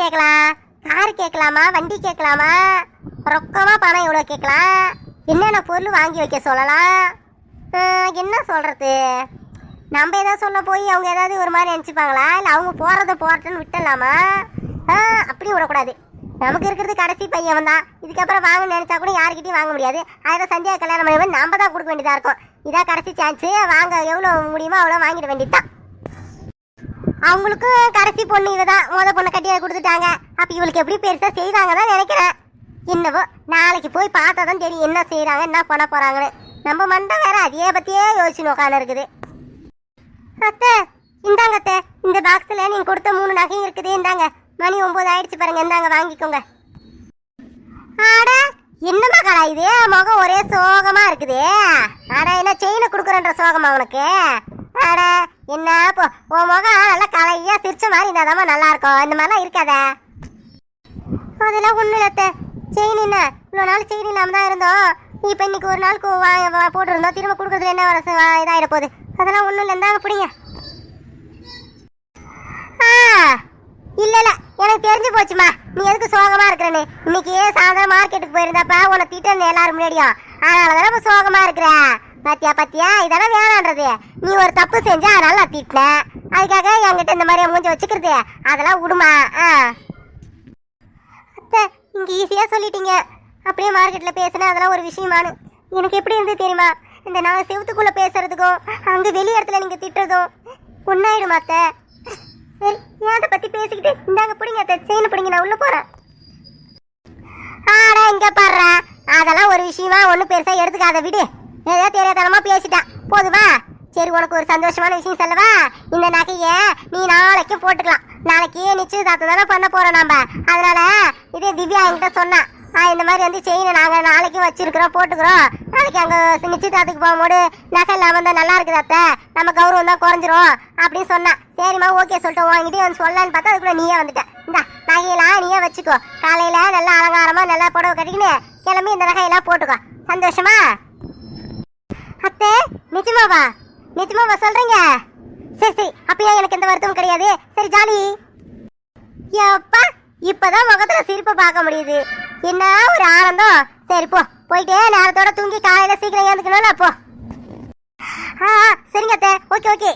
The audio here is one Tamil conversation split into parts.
கேட்கலாம்? கார் கேட்கலாமா? வண்டி கேட்கலாமா? ரொக்கமாக பணம் எவ்வளோ கேட்கலாம்? என்னென்ன பொருள் வாங்கி வைக்க சொல்லலாம்? என்ன சொல்கிறது நம்ம ஏதாவது சொல்ல போய் அவங்க ஏதாவது ஒரு மாதிரி நினச்சிப்பாங்களா? இல்லை அவங்க போகிறத போகிறதுன்னு விட்டுடலாமா? ஆ அப்படி விடக்கூடாது. நமக்கு இருக்கிறது கடைசி பையன் தான். இதுக்கப்புறம் வாங்க நினச்சா கூட யாருக்கிட்டையும் வாங்க முடியாது. அதில் சந்தியா கல்யாணம் பண்ணி நம்ம தான் கொடுக்க வேண்டியதாக இருக்கும். இதான் கடைசி சான்ஸு வாங்க எவ்வளோ முடியுமோ அவ்வளோ வாங்கிட வேண்டியதுதான். அவங்களுக்கும் கடைசி பொண்ணு இதுதான். தான் முத பொண்ணை கட்டி கொடுத்துட்டாங்க. அப்போ இவளுக்கு எப்படி பெருசாக செய்வாங்க தான் நினைக்கிறேன். என்னவோ நாளைக்கு போய் பார்த்தா தான் தெரியும் என்ன செய்கிறாங்க என்ன பண்ண போகிறாங்கன்னு நம்ம மண்டை வேற அதையே பற்றியே யோசிச்சு உட்காந்து இருக்குது. அத்தை இந்தாங்க அத்தை. இந்த பாக்ஸில் நீங்கள் கொடுத்த மூணு நகையும் இருக்குது. இந்தாங்க. மணி ஒம்பது ஆயிடுச்சு பாருங்க. இந்தாங்க வாங்கிக்கோங்க. ஆட என்னம்மா கடா இது? முகம் ஒரே சோகமாக இருக்குது. அட என்ன செயினை கொடுக்குறன்ற சோகமா உனக்கு? அட என்ன போ உன் முகம் நல்லா கலையா சிரிச்ச மாதிரி இருந்தாதாம்மா நல்லா இருக்கும் இந்த மாதிரிலாம் இருக்காத. அதெல்லாம் ஒன்றும் இல்லத்த. செயின் என்ன? இவ்வளோ நாள் செயின் இல்லாமல் தான் இருந்தோம். இப்போ இன்னைக்கு ஒரு நாள் வா- வா- போட்டிருந்தோம். திரும்ப கொடுக்குறதுல என்ன வர இதாகிட போகுது. அதெல்லாம் ஒன்றும் இல்லை இருந்தாங்க பிடிங்க. ஆ இல்லை இல்லை. எனக்கு தெரிஞ்சு போச்சுமா நீ எதுக்கு சோகமாக இருக்கிறேன்னு? இன்னைக்கு சாயந்தரம் மார்க்கெட்டுக்கு போயிருந்தப்ப உன்னை திட்டம் எல்லாரும் முன்னாடியும். அதனாலதான் இப்போ சோகமாக இருக்கிறேன் பாத்தியா பாத்தியா? இதெல்லாம் வேணான்றது. நீ ஒரு தப்பு செஞ்சா அதனால நான் திட்டினேன் அதுக்காக என்கிட்ட இந்த மாதிரி மூஞ்சி வச்சுக்கிறது? அதெல்லாம் விடுமா? ஆ. அத்தை இங்க ஈஸியா சொல்லிட்டீங்க. அப்படியே மார்க்கெட்ல பேசினா அதெல்லாம் ஒரு விஷயமானு. எனக்கு எப்படி இருந்து தெரியுமா? இந்த நான் செவத்துக்குள்ள பேசுறதுக்கும் அங்க வெளி இடத்துல நீங்க திட்டுறதும் ஒன்னாயிடும் அத்தை? சரி ஏன் அதை பத்தி பேசிக்கிட்டு இந்தாங்க பிடிங்க அத்தை. செயின் பிடிங்க நான் உள்ள போறேன். ஆடா இங்க பாடுறேன் அதெல்லாம் ஒரு விஷயமா ஒன்றும் பெருசா எடுத்துக்காத விடு. ஏதோ தெரியாதனமா பேசிட்டேன் போதுமா சரி உனக்கு ஒரு சந்தோஷமான விஷயம் சொல்லவா இந்த நகையை நீ நாளைக்கு போட்டுக்கலாம். நாளைக்கு நிச்சயதார்த்தம் தானே பண்ண போறோம் நாம. அதனால இதே திவ்யா என்கிட்ட சொன்னா ஆ, இந்த மாதிரி வந்து செயினை நாங்கள் நாளைக்கு வச்சிருக்கிறோம் போட்டுக்கிறோம். நாளைக்கு அங்கே நிச்சயதார்த்துக்கு போகும்போது நகை இல்லாம இருந்தா நல்லா இருக்குது அத்தை. நம்ம கௌரவம் தான் குறைஞ்சிரும். அப்படின்னு சொன்னான் சரிம்மா ஓகே சொல்லிட்டு வாங்கிட்டு வந்து சொல்லலான்னு பார்த்தா அதுக்குள்ள நீயே வந்துட்ட. இந்த நகையெல்லாம் நீயே வச்சுக்கோ. காலையில நல்லா அலங்காரமா நல்லா புடவை கட்டிக்கின்னு கிளம்பி இந்த நகையெல்லாம் போட்டுக்கோ. சந்தோஷமா? அத்தை நிஜமாவா? நிஜமாவா சொல்றீங்க? சரி சரி. அப்பயா எனக்கு எந்த வருத்தமும் கிடையாது. சரி ஜாலி. எப்பா இப்பதான் முகத்துல சிரிப்பை பார்க்க முடியுது. என்ன ஒரு ஆனந்தம். சரி போ. போயிட்டே நேரத்தோட தூங்கி காலையில சீக்கிரம் ஏந்துக்கணும்ல போ. ஆ சரிங்க அத்தை. Okay okay.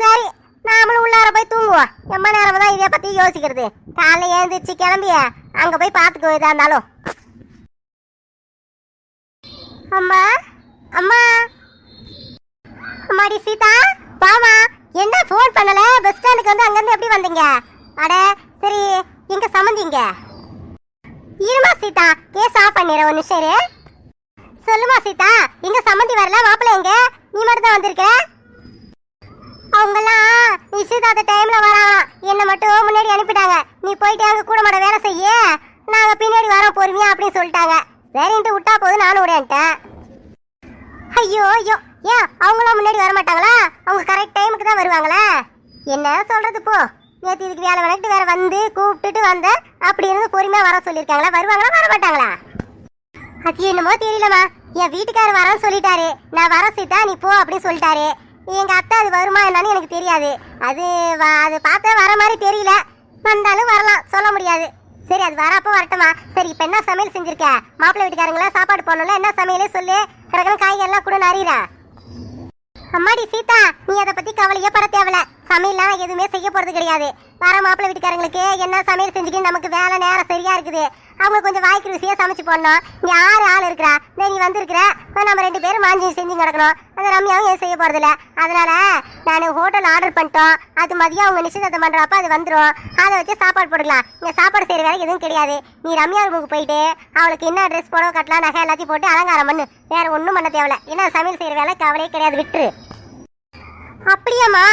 சரி நாமளும் உள்ளார போய் தூங்குவோம். எம்ம நேரம் தான் இதை பத்தி யோசிக்கிறது. காலையில் ஏந்திரிச்சு கிளம்பிய அங்க போய் பார்த்துக்கோ இதா இருந்தாலும். அம்மா அம்மா. அம்மாடி சீதா பாமா என்ன ஃபோன் பண்ணல? பஸ் ஸ்டாண்டுக்கு வந்து அங்கேருந்து எப்படி வந்தீங்க? அட சரி எங்க சம்மந்திங்க இருமா சீதா கேஸ் ஆஃப் பண்ணிடுற ஒரு நிமிஷம் இரு. சொல்லுமா சீதா எங்க சம்மந்தி வரல மாப்பிள்ள எங்க? நீ மட்டும் தான் வந்திருக்க? அவங்கெல்லாம் நிச்சயதார்த்த டைம்ல வரான். என்னை மட்டும் முன்னாடி அனுப்பிட்டாங்க. நீ போயிட்டு அங்கே கூட மாட வேலை செய்ய. நாங்கள் பின்னாடி வரோம் பொறுமையா அப்படின்னு சொல்லிட்டாங்க. சரின்ட்டு விட்டா போதும் நானும் விடையான்ட்டேன் ஐயோ ஐயோ. ஏன்? அவங்களாம் முன்னாடி வர மாட்டாங்களா அவங்க கரெக்ட் டைமுக்கு தான் வருவாங்களா? என்ன சொல்கிறது போ. நேற்று இதுக்கு வேலை வணக்கிட்டு வேற வந்து கூப்பிட்டுட்டு வந்தேன். அப்படி இருந்து பொறுமையாக வர சொல்லியிருக்காங்களா? வருவாங்களா வர மாட்டாங்களா அது என்னமோ தெரியலம்மா. என் வீட்டுக்காரர் வரேன்னு சொல்லிட்டாரு. நான் வர சீதா நீ போ அப்படின்னு சொல்லிட்டாரு. எங்கள் அத்தை அது வருமா என்னன்னு எனக்கு தெரியாது. அது அது பார்த்தா வர மாதிரி தெரியல. வந்தாலும் வரலாம் சொல்ல முடியாது. சரி அது வரப்போ வரட்டுமா? சரி இப்போ என்ன சமையல் செஞ்சிருக்க? மாப்பிள்ளை வீட்டுக்காரங்களா சாப்பாடு போடணும்ல என்ன சமையலே சொல்லு. கிடக்கிற காய்கறிலாம் கூட நிறையிற அம்மாடி சீதா நீ அதை பத்தி கவலையே பட தேவையில்ல. சமையல்லாம் எதுவுமே செய்ய போகிறது கிடையாது. வர மாப்பிள்ளை வீட்டுக்காரங்களுக்கு என்ன சமையல் செஞ்சுக்கிட்டு நமக்கு வேலை நேரம் சரியா இருக்குது. அவங்க கொஞ்சம் வாய்க்கு ருசியாக சமைச்சு போடணும். நீ ஆறு ஆள் இருக்கிறா? நீ வந்திருக்கிற? நம்ம ரெண்டு பேரும் மாஞ்சி செஞ்சு கிடக்கணும் அந்த ரம்யாவும் ஏன் செய்ய போகிறதில்ல அதனால நான் ஹோட்டல் ஆர்டர் பண்ணிட்டோம். அது மதியம் அவங்க நிச்சயதார்த்தம் பண்ணுறப்ப அது வந்துடும் அதை வச்சு சாப்பாடு போட்டுக்கலாம். இங்கே சாப்பாடு செய்கிற வேலை எதுவும் கிடையாது. நீ ரம்யா ரூமுக்கு போயிட்டு அவளுக்கு என்ன ட்ரெஸ் புடவை கட்டலாம் நகை எல்லாத்தையும் போட்டு அலங்காரம் பண்ணு. வேறு ஒன்றும் பண்ண தேவையில்ல. ஏன்னா சமையல் செய்கிற வேலை கவலையே கிடையாது. விட்டுரு. அப்படியாம்மா?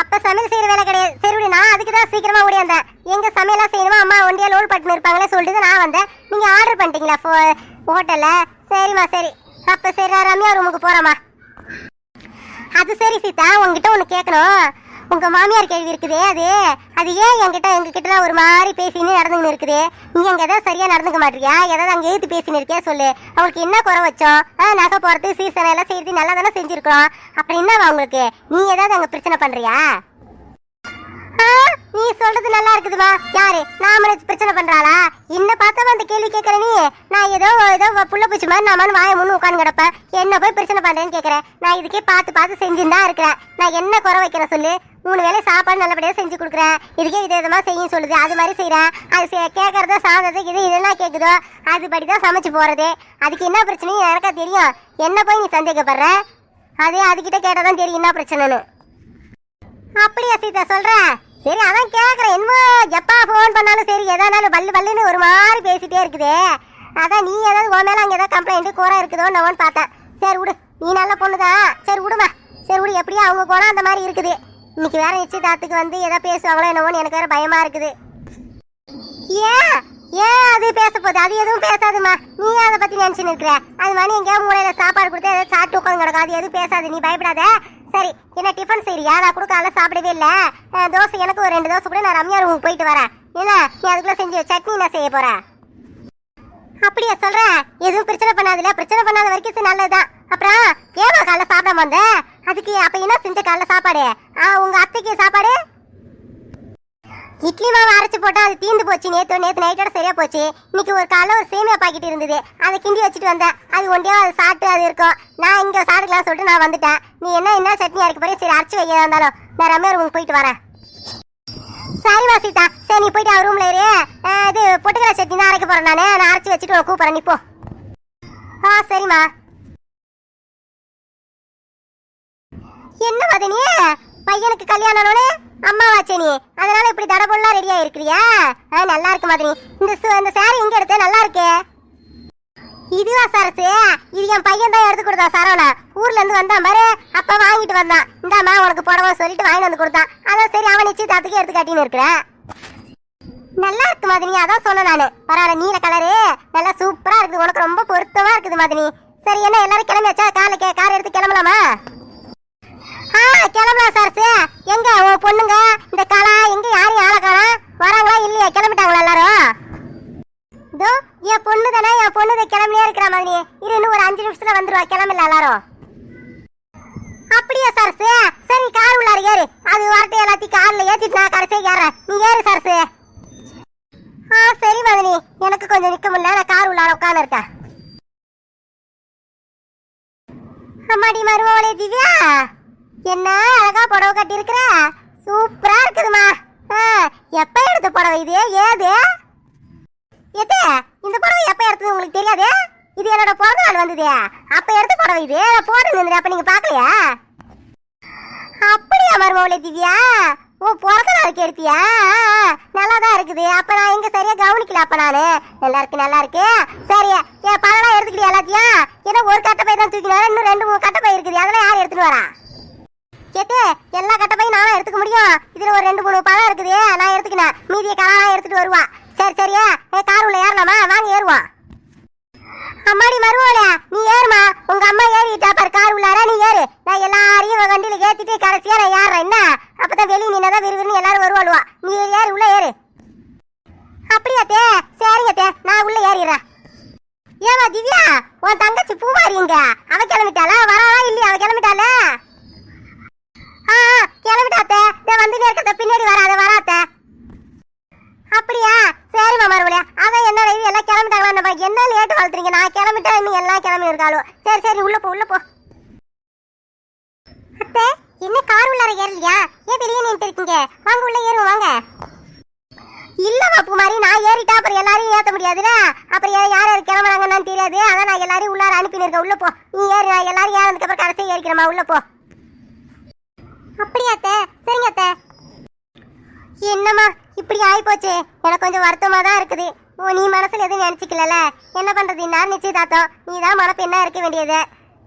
அப்ப சமையல் செய்யற வேலை கிடையாது. சரி விடு நான் அதுக்கு தான் சீக்கிரமா ஓடி வந்தேன். எங்க சமையலாம் செய்யணுமா? அம்மா ஒண்டியா லோடு பட்டுன்னு இருப்பாங்களே சொல்லிட்டு நான் வந்தேன். நீங்க ஆர்டர் பண்ணிட்டீங்களா ஃபோ ஹோட்டல்ல சரிம்மா சரி. அப்ப சரி நான் ரம்யா ரூமுக்கு போறேம்மா. அது சரி சீதா உங்ககிட்ட ஒன்று கேட்கணும் உங்க மாமியார் கேள்வி இருக்குதே அது. அது ஏன் என்கிட்ட எங்ககிட்ட ஒரு மாதிரி பேசின்னு நடந்துன்னு இருக்குது? நீ அங்க ஏதாவது சரியா நடந்துக்க மாட்டியா? ஏதாவது அங்கே எழுத்து பேசின்னு இருக்கியா சொல்லு. அவங்களுக்கு என்ன குறை வச்சோம்? ஆ நகை போறது சீசன் எல்லாம் செய்யறது நல்லா தானே செஞ்சிருக்கிறோம். அப்புறம் என்னவா உங்களுக்கு? நீ ஏதாவது அங்க பிரச்சனை பண்றியா? சொல்றது நல்லா இருக்குதுமா. யாரு? நாம பிரச்சனை பண்றாளா என்ன பார்த்தா அந்த கேள்வி கேட்கற நீ. நான் ஏதோ ஏதோ புள்ள பூச்சி மாதிரி நான் வாய முன்னு உட்காந்து கிடப்பேன். என்ன போய் பிரச்சனை பண்றேன்னு கேட்கறேன். நான் இதுக்கே பார்த்து பார்த்து செஞ்சுன்னு தான் இருக்கிறேன். நான் என்ன குறை வைக்கிறேன் சொல்லு? மூணு வேளை சாப்பாடு நல்லபடியாக செஞ்சு கொடுக்குறேன். இதுக்கே வித விதமாக செய்யும் சொல்லுது. அது மாதிரி செய்கிறேன் அது செ- கேட்கறதோ சாதத்தை இது இதெல்லாம் கேட்குதோ அதுபடி தான் சமைச்சு போகிறது அதுக்கு என்ன பிரச்சனையும் எனக்கா தெரியும். என்ன போய் நீ சந்தேகப்படுற? அதே அதுக்கிட்ட கேட்டால் தான் தெரியும் என்ன பிரச்சனைன்னு. அப்படியா சீதா சொல்கிறேன் சரி அதான் கேட்குறேன் என்னமோ எப்பா ஃபோன் பண்ணாலும் சரி எதானாலும் பல்லு பல்லுன்னு ஒரு மாதிரி பேசிட்டே இருக்குது. அதான் நீ ஏதாவது உன் மேலே அங்கே ஏதாவது கம்ப்ளைண்ட்டு கூற இருக்குதோ நான் பார்த்தேன். சரி விடு. நீ நல்ல பொண்ணுதான். சரி விடுமா. சரி விடு. எப்படியோ அவங்க குணம் அந்த மாதிரி இருக்குது. இன்னைக்கு வேற நிச்சயதார்த்துக்கு வந்து எதை பேசுவாங்களோ என்னவோன்னு எனக்கு வேற பயமா இருக்குது. ஏன்? ஏன் அது பேச போகுது? அது எதுவும் பேசாதுமா. நீ அதை பத்தி நினைச்சுன்னு இருக்கிற? அது மாதிரி எங்கேயா மூலையில சாப்பாடு கொடுத்து ஏதாவது சாப்பிட்டு உட்காந்து கிடக்கும். அது எதுவும் பேசாது. நீ பயப்படாத. சரி என்ன டிஃபன் செய்யறியா நான் கூட காலைல சாப்பிடவே இல்லை. தோசை எனக்கு ஒரு ரெண்டு தோசை கூட நான் ரம்யா ரூமுக்கு போயிட்டு வரேன். என்ன? நீ அதுக்குள்ள செஞ்சு சட்னி நான் செய்ய போறேன் அப்படியா சொல்றேன் எதுவும் பிரச்சனை பண்ணாதுல பிரச்சனை பண்ணாத வரைக்கும் நல்லதுதான். அப்புறம் ஏமா காலைல சாப்பிடாம வந்த? அதுக்கு அப்ப என்ன செஞ்ச காலைல சாப்பாடு? ஆ உங்க அத்தைக்கு சாப்பாடு? இட்லி மாவு அரைச்சு போட்டா அது தீந்து போச்சு. நேத்து நேத்து நைட்டோட சரியா போச்சு. இன்னைக்கு ஒரு காலைல ஒரு சேமியா பாக்கெட் இருந்தது. அதை கிண்டி வச்சுட்டு வந்தேன். அது ஒண்டியா அது சாப்பிட்டு அது இருக்கும். நான் இங்க சாப்பிடலாம் சொல்லிட்டு நான் வந்துட்டேன். நீ என்ன என்ன சட்னி அரைக்க போறே சரி அரைச்சு வைக்க இருந்தாலும். நான் ரம்யா ரூமுக்கு போயிட்டு வரேன். சரிம்மா சீதா. சரி நீ போயிட்டு அவர் ரூம்ல இரு. இது பொட்டுக்கடலை சட்னி தான் அரைக்க போறேன் நான். நான் அரைச்சு வச்சுட்டு உனக்கு கூப்பிடுறேன். நீ போ. ஆ சரிம்மா. என்ன மதனி பையனுக்கு கல்யாணம்னு அம்மாவாச்சே நீ. அதனால இப்படி தடபொல்லாம் ரெடியா இருக்கிறியா நல்லா இருக்கு மதனி இந்த சு- இந்த சாரி எங்க எடுத்த? நல்லா இருக்கே. இதுவா சரசு? இது என் பையன் தான் எடுத்து கொடுத்தான் சரவணா. ஊர்ல இருந்து வந்தான் பாரு அப்ப வாங்கிட்டு வந்தான். இந்தாம்மா உனக்கு புடவை சொல்லிட்டு வாங்கிட்டு வந்து கொடுத்தான். அதான் சரி அவன் நிச்சயதார்த்துக்கு எடுத்து காட்டின்னு இருக்கிறேன். நல்லா இருக்கு மதினி அதான் சொன்னேன் நானு. பரவாயில்ல நீல கலரு நல்லா சூப்பரா இருக்குது. உனக்கு ரொம்ப பொருத்தமா இருக்குது மதினி சரி என்ன எல்லாரும் கிளம்பியாச்சா காலை கே கார் எடுத்து கிளம்பலாமா? ஆ கிளம்பலாம் சார் எங்க உன் பொண்ணுங்க? இந்த கலா எங்க யாரும் ஆள காணா? வராங்களா இல்லையா? கிளம்பிட்டாங்களா எல்லாரும்? தோ என் பொண்ணு தானே என் பொண்ணு இதை கிளம்பினே இருக்கிற மாதிரி. இரு இன்னும் ஒரு அஞ்சு நிமிஷத்துல வந்துருவா. கிளம்பல எல்லாரும். அப்படியா சரசு? சரி கார் உள்ளார ஏறு. அது வரட்டு எல்லாத்தையும் கார்ல ஏத்திட்டு நான் கடைசியா ஏறேன் நீ ஏறு சரசு. ஆ சரி மதனி. எனக்கு கொஞ்சம் நிக்க முடியல நான் கார் உள்ளார உட்கார்ந்து இருக்கேன் அம்மாடி மருமவளே திவ்யா. என்ன அழகா புடவை கட்டி இருக்கிற சூப்பரா இருக்குதுமா ஆ, எப்ப எடுத்த புடவை இது? ஏது? எத்தே இந்த புடவை எப்ப எடுத்தது உங்களுக்கு தெரியாது? இது என்னோட பிறந்த நாள் வந்தது. அப்ப எடுத்த புடவை இது. போட்டு நின்று அப்ப நீங்க பாக்கலையா அப்படியா மருமவளே திவ்யா? ஓ பிறந்த நாளுக்கு எடுத்தியா நல்லா தான் இருக்குது. அப்ப நான் எங்க சரியா கவனிக்கல அப்ப நானு. நல்லா இருக்கு நல்லா இருக்கு. சரி என் பழம் எடுத்துக்கிட்டியா எல்லாத்தையும்? ஏன்னா ஒரு கட்டப்பை தான் தூக்கினாலும் இன்னும் ரெண்டு மூணு கட்டை பை இருக்குது. அதெல்லாம் யார் எடுத்துட்டு வரா? கேட்டு எல்லா கட்டப்பையும் நானும் எடுத்துக்க முடியும்? இதுல ஒரு ரெண்டு மூணு பழம் இருக்குது. நான் எடுத்துக்கினேன். மீதிய கலாம் எடுத்துட்டு வருவா. சரி சரியா ஏ கார் உள்ள ஏறலாமா? வாங்க ஏறுவோம். அம்மாடி மருமோல நீ ஏறுமா உங்க அம்மா ஏறிட்டா பாரு கார் உள்ளார நீ ஏறு. நான் எல்லாரையும் வண்டியில ஏத்திட்டு கடைசியா நான் ஏறுறேன். என்ன? அப்பதான் வெளியே நின்னதான் விறுவிறுன்னு எல்லாரும் வருவாளுவா. நீ ஏறு உள்ள ஏறு. அப்படியா தே? சரிங்க தே. நான் உள்ள ஏறிடுறேன். ஏமா திவ்யா உன் தங்கச்சி பூவாரிங்க அவ கிளம்பிட்டாளா? வரவா இல்லையா? அவ கிளம்பிட்டாளா? ஆ ஆ, கிளம்பிட்டாத்தே. நான் வந்துட்டே நேரத்தை பின்னாடி வராத வராத்த. அப்படியா? சரிம்மா மறுபடியா அதான் என்ன இது எல்லாம் கிளம்பிட்டாங்களா நம்ம என்ன லேட்டு வளர்த்துறீங்க? நான் கிளம்பிட்டா இன்னும் எல்லாம் கிளம்பி இருக்காளோ? சரி சரி உள்ள போ உள்ள போ. அத்தை என்ன கார் உள்ளார ஏறலையா? ஏன் வெளியே நின்று இருக்கீங்க? வாங்க உள்ள ஏறுவோம் வாங்க. இல்ல பாப்பு மாதிரி நான் ஏறிட்டா அப்புறம் எல்லாரையும் ஏற்ற முடியாதுல அப்புறம் யா- யார் யார் கிளம்புறாங்கன்னு தெரியாது. அதான் நான் எல்லாரையும் உள்ளார அனுப்பின்னு இருக்கேன். உள்ள போ. நீ ஏறு நான் எல்லாரும் ஏறினதுக்கு அப்புறம் கடைசியா ஏறிக்கிறேம்மா. உள்ள போ. அப்படியா அத்தை? சரிங்க அத்தை. என்னம்மா இப்படி ஆயிப்போச்சு. எனக்கு கொஞ்சம் வருத்தமா தான் இருக்குது. ஓ நீ மனசில் எதுவும் நினச்சிக்கலல? என்ன பண்ணுறது நான் நிச்சயதார்த்தம். நீ தான் மனப்பெண்ணா இருக்க வேண்டியது?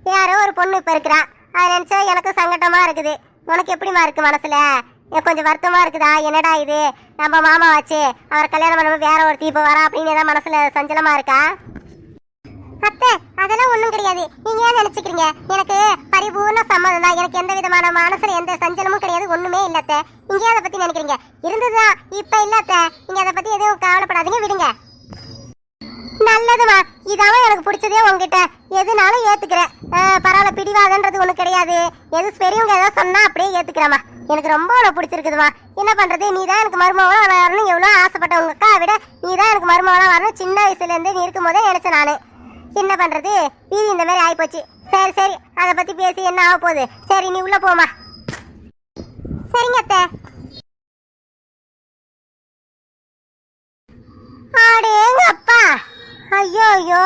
யாரோ ஒரு பொண்ணு இப்போ இருக்கிறா. அதை நினச்சா எனக்கு சங்கட்டமா இருக்குது. உனக்கு எப்படிமா இருக்கு மனசுல? எனக்கு கொஞ்சம் வருத்தமா இருக்குதா? என்னடா இது? நம்ம மாமா வச்சு அவர் கல்யாணம் பண்ண வேற ஒரு தீபம் வரா அப்படின்னு ஏதாவது மனசில் சஞ்சலமா இருக்கா? அத்தை அதெல்லாம் ஒண்ணும் கிடையாது. நீங்க ஏன் நினைச்சுக்கிறீங்க? எனக்கு பரிபூர்ண சம்மதம் தான். எனக்கு எந்த விதமான மனசுல எந்த சஞ்சலமும் கிடையாது. ஒண்ணுமே இல்ல அத்தை. நீங்க அதை பத்தி நினைக்கிறீங்க? இருந்ததுதான். இப்ப இல்ல அத்தை. நீங்க அதை பத்தி எதுவும் கவலைப்படாதீங்க. விடுங்க. நல்லதுமா இதாவும் எனக்கு பிடிச்சதே உங்ககிட்ட. எதுனாலும் ஏத்துக்கிறேன். பரவாயில்ல. பிடிவாதன்றது ஒண்ணு கிடையாது. எது பெரியவங்க ஏதாவது சொன்னா அப்படியே ஏத்துக்கிறேமா எனக்கு ரொம்ப உன்னை பிடிச்சிருக்குதுமா என்ன பண்றது? நீ தான் எனக்கு மருமகளாக வரணும் எவ்வளோ ஆசைப்பட்ட உங்க அக்கா விட. நீ தான் எனக்கு மருமகளாக வரணும். சின்ன வயசுல இருந்தே நீ இருக்கும் போதே நினச்சேன் நான். என்ன பண்றது? வீதி இந்த மாதிரி ஆயிப்போச்சு. சரி சரி. அதை பத்தி பேசி என்ன ஆக போகுது? சரி நீ உள்ள போமா சரிங்க அத்தை. அடேங்க அப்பா. ஐயோ ஐயோ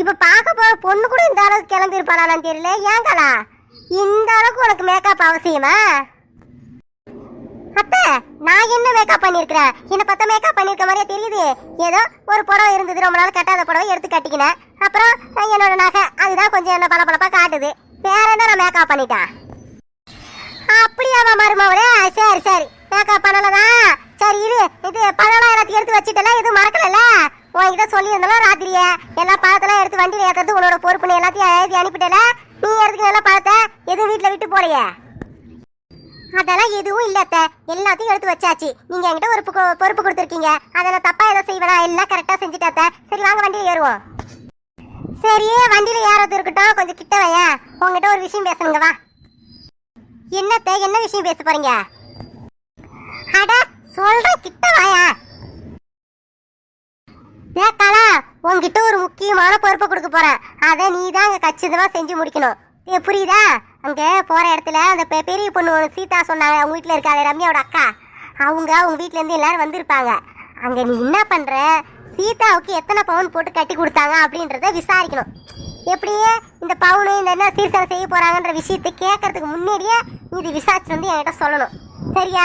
இப்ப பார்க்க போற பொண்ணு கூட இந்த அளவுக்கு கிளம்பி இருப்பாளான்னு தெரியல. ஏங்கலா? இந்த அளவுக்கு உனக்கு மேக்கப் அவசியமா? அப்ப நான் என்ன மேக்கப் பண்ணிருக்கிறேன்? என்ன பார்த்தா மேக்கப் பண்ணிருக்க மாதிரியே தெரியுது. ஏதோ ஒரு புடவை இருந்தது ரொம்ப நாள் கட்டாத புடவை எடுத்து கட்டிக்கினேன். அப்புறம் என்னோட நகை அதுதான் கொஞ்சம் என்ன பளபளப்பா காட்டுது. வேற என்ன நான் மேக்கப் பண்ணிட்டேன்? அப்படியாவா மருமவளே சரி சரி. மேக்கப் பண்ணலதான் சரி இரு. இது பழம்லாம் எல்லாத்தையும் எடுத்து வச்சுட்டல எதுவும் மறக்கலல்ல? உன்கிட்ட சொல்லியிருந்தாலும் ராத்திரியே. எல்லா பழத்தெல்லாம் எடுத்து வண்டியில் ஏற்றுறது உன்னோட பொறுப்புன்னு எல்லாத்தையும் எழுதி அனுப்பிட்டல நீ எடுத்துக்க நல்லா பழத்தை எதுவும் வீட்டில் விட்டு போலையே? அதெல்லாம் எதுவும் இல்லத்த எல்லாத்தையும் எடுத்து வச்சாச்சு. நீங்க என்கிட்ட ஒரு பொறுப்பு கொடுத்துருக்கீங்க. அதை நான் தப்பா ஏதோ செய்வேனா? எல்லாம் கரெக்டா செஞ்சுட்டேன் சரி வாங்க வண்டியில ஏறுவோம். சரி வண்டியில ஏறது இருக்கட்டும். கொஞ்சம் கிட்ட வையேன். உங்ககிட்ட ஒரு விஷயம் பேசணுங்க வா. என்னத்த என்ன விஷயம் பேச போறீங்க? அட சொல்றேன் கிட்ட வாயா. ஏத்தாளா உன்கிட்ட ஒரு முக்கியமான பொறுப்பை கொடுக்க போறேன். அதை நீ தான் கச்சிதமா செஞ்சு முடிக்கணும். ஏ, புரியுதா? அங்கே போகிற இடத்துல அந்த பெ- பெரிய பொண்ணு ஒரு சீதா சொன்னாங்க. அவங்க வீட்டில் இருக்காது ரம்யாவோட அக்கா. அவங்க அவங்க வீட்டிலேருந்து எல்லாரும் வந்திருப்பாங்க. அங்கே நீ என்ன பண்ணுற சீதாவுக்கு எத்தனை பவுன் போட்டு கட்டி கொடுத்தாங்க அப்படின்றத விசாரிக்கணும். எப்படியே இந்த பவுனு இந்த என்ன சீர்சனம் செய்ய போகிறாங்கன்ற விஷயத்தை கேட்கறதுக்கு முன்னாடியே நீ இது விசாரிச்சு வந்து என்கிட்ட சொல்லணும். சரியா?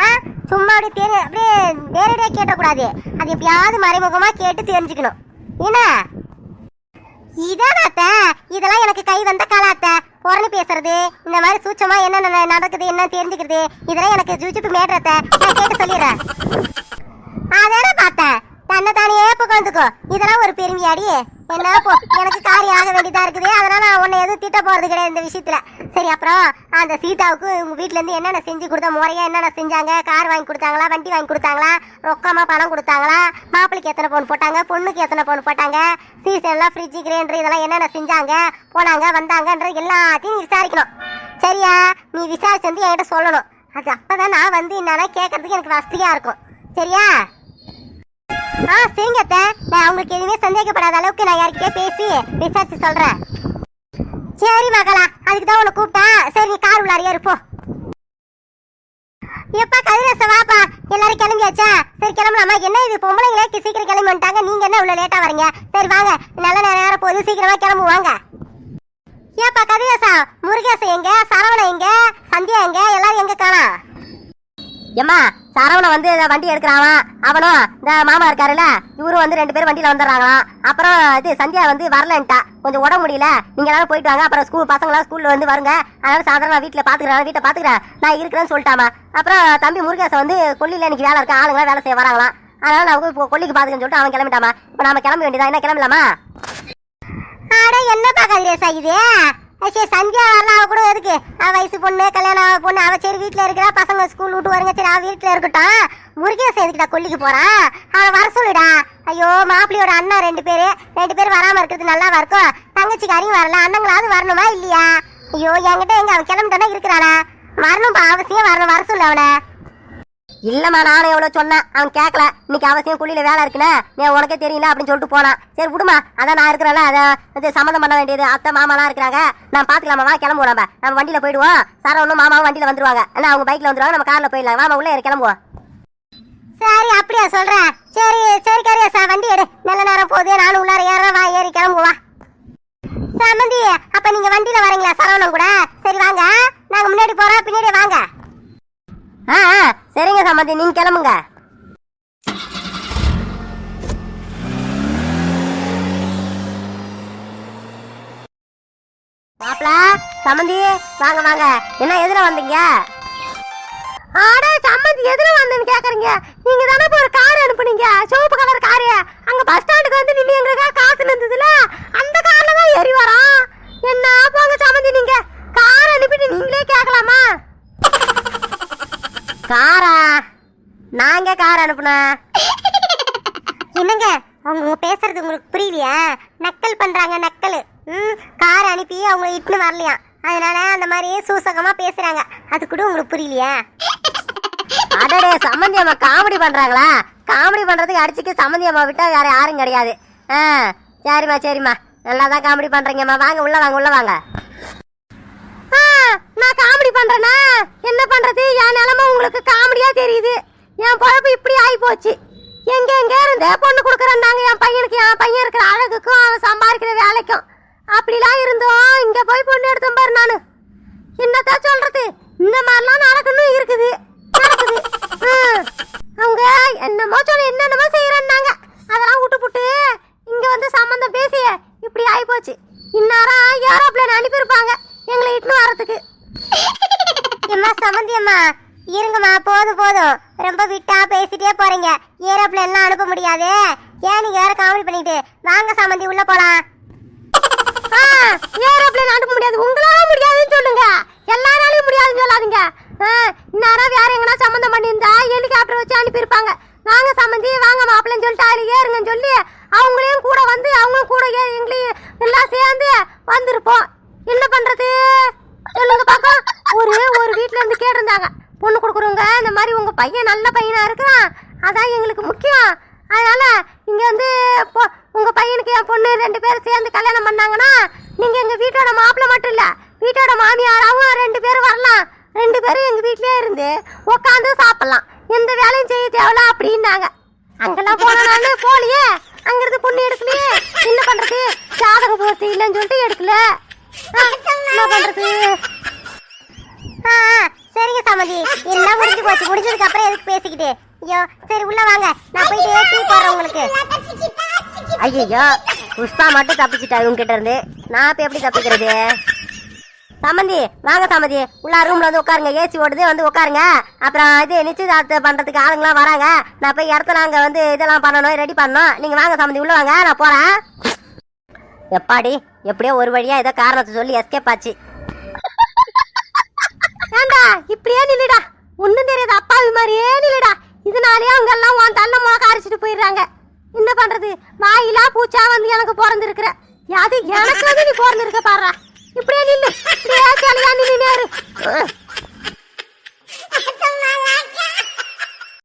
ஆ? சும்மா அப்படியே தெரி அப்படியே நேரடியாக கேட்டக்கூடாது. அது எப்பயாவது மறைமுகமாக கேட்டு தெரிஞ்சுக்கணும். என்ன இதான் இதெல்லாம் எனக்கு கை வந்த காலாத்த பொருள் பேசுறது இந்த மாதிரி சூச்சமா என்ன நடக்குது என்ன தெரிஞ்சுக்கிறது இதெல்லாம் எனக்கு ஜூஜிப்பு மேடுறத நான் கேட்டு சொல்லிடுறேன். அதானே பார்த்தேன். தன்னை தானே புகழ்ந்துக்கோ இதெல்லாம் ஒரு பெருமையாடி. என்ன போ எனக்கு காரியம் ஆக வேண்டியதா இருக்குது. அதனால நான் உன்னை எதுவும் திட்ட போறது கிடையாது இந்த விஷயத்துல. சரி அப்புறம் அந்த சீதாவுக்கு உங்க வீட்டுல இருந்து என்னென்ன செஞ்சு கொடுத்த முறையா என்னென்ன செஞ்சாங்க கார் வாங்கி கொடுத்தாங்களா வண்டி வாங்கி கொடுத்தாங்களா ரொக்கமா பணம் கொடுத்தாங்களா மாப்பிளைக்கு எத்தனை பவுன் போட்டாங்க பொண்ணுக்கு எத்தனை பவுன் போட்டாங்க சீசன்லாம் ஃப்ரிட்ஜ் கிரைண்டர் இதெல்லாம் என்னென்ன செஞ்சாங்க போனாங்க வந்தாங்கன்ற எல்லாத்தையும் நீ விசாரிக்கணும். சரியா? நீ விசாரிச்சு வந்து என்கிட்ட சொல்லணும். அது அப்பதான் நான் வந்து என்னன்னா கேட்கறதுக்கு எனக்கு வசதியா இருக்கும். சரியா? ஆ சரிங்க அத்தை. நான் உங்களுக்கு எதுவுமே சந்தேகப்படாத அளவுக்கு நான் யார்கிட்டயே பேசி விசாரிச்சு சொல்றேன். சரி மகளா அதுக்கு தான் உன்னை கூப்பிட்டேன் சரி நீ கார் உள்ளாரியா இருப்போ எப்பா கதிரேச வாப்பா. எல்லாரும் கிளம்பியாச்சா? சரி கிளம்பலாமா? என்ன இது? பொம்பளைங்களே சீக்கிரம் கிளம்பி வந்துட்டாங்க. நீங்க என்ன இவ்வளவு லேட்டா வரீங்க? சரி வாங்க. நல்ல நேரம் போகுது. சீக்கிரமா கிளம்புவாங்க ஏப்பா கதிரேசா முருகேசன் எங்க? சரவணன் எங்க? சந்தியா எங்க? எல்லாரும் எங்க காணா? ஏம்மா சரவணன் வந்து வண்டி எடுக்கிறான் அவனும் இந்த மாமா இருக்காருல்ல இவரும் வந்து ரெண்டு பேரும் வண்டியில வந்துடுறாங்களாம். அப்புறம் இது சந்தியா வந்து வரலன்ட்டா. கொஞ்சம் உடம்பு முடியல. நீங்க எல்லாரும் போயிட்டு வாங்க. அப்புறம் ஸ்கூல் பசங்களாம் ஸ்கூல்ல வந்து வருங்க. அதனால சாதாரண வீட்டுல பாத்துக்கிறேன் வீட்டை பாத்துக்கிறேன். நான் இருக்கிறேன்னு சொல்லிட்டாமா. அப்புறம் தம்பி முருகேசன் வந்து கொல்லியில இன்னைக்கு வேலை இருக்கா? ஆளுங்களாம் வேலை செய்ய வராங்களாம். அதனால நான் இப்போ கொல்லிக்கு பாத்துக்கன்னு சொல்லிட்டு அவன் கிளம்பிட்டாமா. இப்போ நாம கிளம்ப வேண்டியதா? என்ன கிளம்பலாமா? அட என்னப்பா கதிரேசா இது? சரி சந்தியா வரலாம் அவ கூட எதுக்கு? அவ வயசு பொண்ணு கல்யாணம் ஆக பொண்ணு அவ சரி வீட்டில் இருக்கிறா பசங்க ஸ்கூல் விட்டு வருங்க சரி அவ வீட்டில் இருக்கட்டும். முருகேசன் எதுக்குடா கொல்லிக்கு போறான் அவன் வர சொல்லுடா. ஐயோ மாப்பிள்ளையோட அண்ணா ரெண்டு பேர். ரெண்டு பேர் வராமல் இருக்கிறது நல்லாவா இருக்கும் தங்கச்சிக்காரையும் வரல அண்ணங்களாவது வரணுமா இல்லையா? ஐயோ என்கிட்ட எங்க அவன் கிளம்பிட்டானே இருக்கிறானா? வரணும்பா அவசியம் வரணும் வர சொல்லு அவனை. இல்லம்மா நானும் எவ்வளோ சொன்னேன். அவன் கேட்கல இன்னைக்கு அவசியம் குழியில் வேலை இருக்குன்னு நீ உனக்கே தெரியல அப்படின்னு சொல்லிட்டு போனான். சரி விடுமா. அதான் நான் இருக்கிறேன்ல. அதை இது சம்மந்தம் பண்ண வேண்டியது. அத்தை மாமாலாம் இருக்கிறாங்க. நான் பாத்துக்கலாமா? வா கிளம்புவோம் நம்ம. நம்ம வண்டியில போயிடுவோம். சரவணும் மாமாவும் வண்டியில வந்துருவாங்க. ஏன்னா அவங்க பைக்ல வந்துருவாங்க. நம்ம காரில் போயிடலாம். வாமா உள்ள கிளம்புவோம். சரி அப்படியா சொல்றேன். சரி சரி கரியா சார் வண்டி எடு. நல்ல நேரம் போகுது. நானும் உள்ளார ஏறேன் வா ஏறி கிளம்புவா சமந்தி அப்ப நீங்க வண்டியில வரீங்களா? சரவணம் கூட. சரி வாங்க. நாங்க முன்னாடி போகிறோம் பின்னாடி சரிங்க நீங்க கிளம்புங்க. மாப்பிள சமந்தி வாங்க வாங்க. என்ன எதிர வந்தீங்க? ஆட சம்மந்தி எதிர வந்தேன்னு கேக்குறீங்க? நீங்க தானே ஒரு கார் அனுப்புனீங்க. சிவப்பு கலர் காரு. அங்க பஸ் ஸ்டாண்டுக்கு வந்து நின்று எங்களுக்காக காத்து நின்றதுல அந்த கார்ல தான் ஏறி வரோம். என்ன போங்க சம்மந்தி நீங்க. கார் அனுப்பிட்டு நீங்களே கேட்கலாமா காரா. நாங்க கார் அனுப்புனேன் என்னங்க? அவங்க பேசுறது உங்களுக்கு புரியலையா? நக்கல் பண்றாங்க நக்கல். ம் கார் அனுப்பி அவங்க இட்டுன்னு வரலையாம் அதனால அந்த மாதிரி சூசகமா பேசுறாங்க. அது கூட உங்களுக்கு புரியலையா? அடடே சம்மந்தி அம்மா காமெடி பண்றாங்களா? காமெடி பண்றதுக்கு அடிச்சுக்கு சம்மந்தி அம்மா விட்டா வேற யாரும் கிடையாது. ஆ சரிம்மா சரிம்மா. நல்லா தான் காமெடி பண்றீங்கம்மா. வாங்க உள்ள வாங்க உள்ள வாங்க. நான் காமெடி பண்றேனா? என்ன பண்றது? என் நிலமை உங்களுக்கு காமெடியா தெரியுது. என் பொழப்பு இப்படி ஆகி போச்சு. எங்க எங்க இருந்த பொண்ணு கொடுக்குறேன்னாங்க. என் பையனுக்கு என் பையன் இருக்கிற அழகுக்கும் அவன் சம்பாதிக்கிற வேலைக்கும். அப்படிலாம் இருந்தோம். இங்க போய் பொண்ணு எடுத்தோம் பாரு நானு. என்னத்தான் சொல்றது? இந்த மாதிரிலாம் நடக்கணும் இருக்குது. நடக்குது. அவங்க என்னமோ சொல்ல என்னென்னமோ செய்யறேன்னாங்க. அதெல்லாம் விட்டு புட்டு இங்க வந்து சம்மந்தம் பேசிய இப்படி ஆகி போச்சு. இன்னாரா ஏரோப்ளேன் அனுப்பியிருப்பாங்க. எங்களை இட்டுன்னு வரத்துக்கு அம்மா சமந்தி அம்மா இருங்கம்மா போதும் போதும். ரொம்ப விட்டா பேசிட்டே போறீங்க. ஏரோப்ளேன்லாம் அனுப்ப முடியாது. ஏன் நீங்க வேற காமெடி பண்ணிட்டு? வாங்க சமந்தி உள்ள போலாம். ஏரோப்ளேன் அனுப்ப முடியாது. உங்களால முடியாதுன்னு சொல்லுங்க. எல்லாராலையும் முடியாதுன்னு சொல்லாதீங்க. ஆ, வேற எங்கனா சம்மந்தம் பண்ணியிருந்தா ஹெலிகாப்டர் வச்சு அனுப்பியிருப்பாங்க. வாங்க சம்மந்தி வாங்க மாப்பிள்ளைன்னு சொல்லிட்டு அதில் ஏறுங்கன்னு சொல்லி அவங்களையும் கூட வந்து அவங்களும் கூட எங்களையும் எல்லாம் சேர்ந்து வந்திருப்போம். என்ன பண்றது? சொல்லுங்க பாக்கம் ஒரு ஒரு வீட்ல இருந்து கேட்டிருந்தாங்க. பொண்ணு கொடுக்குறவங்க இந்த மாதிரி உங்க பையன் நல்ல பையனா இருக்கிறான். அதான் எங்களுக்கு முக்கியம். அதனால இங்க வந்து பொ- உங்க பையனுக்கு என் பொண்ணு ரெண்டு பேரும் சேர்ந்து கல்யாணம் பண்ணாங்கன்னா நீங்க எங்க வீட்டோட மாப்பிள்ளை மட்டும் இல்ல வீட்டோட மாமியாராவும் ரெண்டு பேரும் வரலாம். ரெண்டு பேரும் எங்க வீட்லயே இருந்து உட்காந்து சாப்பிடலாம். எந்த வேலையும் செய்ய தேவையில்ல அப்படின்னாங்க. அங்கெல்லாம் போனானு போலியே அங்கிருந்து பொண்ணு எடுக்கலையே. என்ன பண்றது? ஜாதக பூர்த்தி இல்லைன்னு சொல்லிட்டு எடுக்கல. என்ன பண்றது? ஆ, ஆ, சரிங்க சமதி எல்லாம் முடிஞ்சு போச்சு. முடிஞ்சதுக்கு அப்புறம் எதுக்கு பேசிக்கிட்டு? ஐயோ சரி உள்ள வாங்க. நான் போயிட்டு டீ போடுறேன் உங்களுக்கு. ஐயோ புஷ்பா மட்டும் தப்பிச்சிட்டா இவங்க கிட்ட இருந்து. நான் இப்போ எப்படி தப்பிக்கிறது? சமந்தி வாங்க சமந்தி. உள்ள ரூம்ல வந்து உட்காருங்க. ஏசி ஓடுது வந்து உட்காருங்க. அப்புறம் இது நிச்சயதார்த்தம் பண்றதுக்கு ஆளுங்களாம் வராங்க. நான் போய் இடத்துல அங்க வந்து இதெல்லாம் பண்ணணும் ரெடி பண்ணணும். நீங்க வாங்க சமந்தி உள்ள வாங்க. நான் போறேன். எப்பாடி? எப்படியோ ஒரு வழியா ஏதோ காரணத்தை சொல்லி எஸ்கேப் ஆச்சு. ஏண்டா இப்படியே நில்லுடா. ஒன்றும் தெரியாது அப்பாவி மாதிரியே நில்லுடா. இதனாலேயே அவங்க எல்லாம் உன் தள்ள முழக்க அரைச்சிட்டு போயிடுறாங்க. என்ன பண்றது? வாயிலா பூச்சா வந்து எனக்கு பிறந்திருக்கிற. அது எனக்கு வந்து நீ பிறந்திருக்க பாடுறா இப்படியே நில்லு. இப்படியே தலையா நேரு.